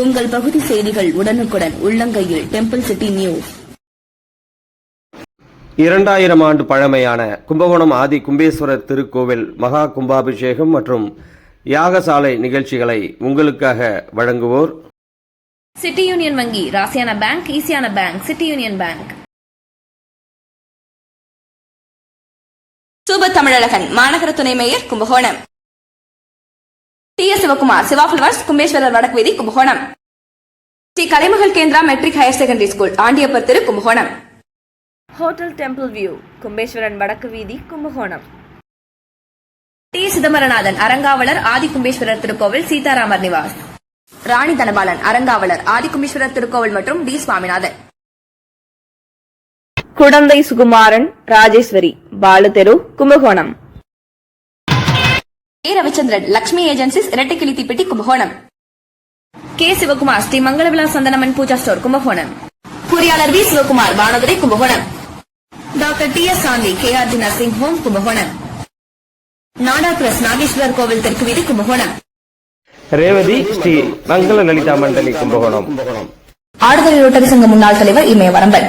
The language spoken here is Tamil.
உங்கள் பகுதி செய்திகள் உடனுக்குடன் உள்ளங்கையில் டெம்பிள் சிட்டி நியூஸ் இரண்டாயிரம் ஆண்டு பழமையான கும்பகோணம் ஆதி கும்பேஸ்வரர் திருக்கோவில் மகா கும்பாபிஷேகம் மற்றும் யாகசாலை நிகழ்ச்சிகளை உங்களுக்காக வழங்குவோர் சிட்டி யூனியன் வங்கி ராசியான பேங்க் ஈசியான பேங்க் சிட்டி யூனியன் பேங்க் சூப தமிழழகன் மாநகர துணை mayor Kumbakonam. T S Sivakumar Siva flowers Kumbeswarar வடக்கு வீதி Kumbakonam. Sri Kalaimagal Kendra matric higher secondary school Andiappar திரு Kumbakonam. Hotel temple view Kumbeswaran வடக்கு வீதி கும்பகோணம். டி சிதம்பரநாதன் அரங்காவலர் ஆதி கும்பேஸ்வரர் திருக்கோவில் சீதாராமர் நிவாஸ். ராணி தனபாலன் அரங்காவலர் ஆதிகும்பேஸ்வரர் திருக்கோவில் மற்றும் டி சுவாமிநாதன். குடந்தை சுகுமாரன் ராஜேஸ்வரி பாலு தெரு கும்பகோணம். ஏ ரவிச்சந்திரன் லட்சுமி ஏஜென்சிஸ் இரட்டைக்கிளி தீப்பெட்டி கும்பகோணம். கே சிவகுமார் ஸ்ரீ மங்களவிலா சந்தனமன் பூஜா ஸ்டோர் கும்பகோணம். பொறியாளர் V Sivakumar Panadurai Kumbakonam. Doctor T S Shanthi K R T nursing home Kumbakonam. நாடா பிரஸ் நாகேஸ்வரர் கோவில் தெற்கு வீதி கும்பகோணம். ரேவதி ஸ்ரீ மங்கள லலிதா மண்டலி கும்பகோணம். ஆடுதுறை ரோட்டரி சங்க முன்னாள் தலைவர் இமய வரம்பன்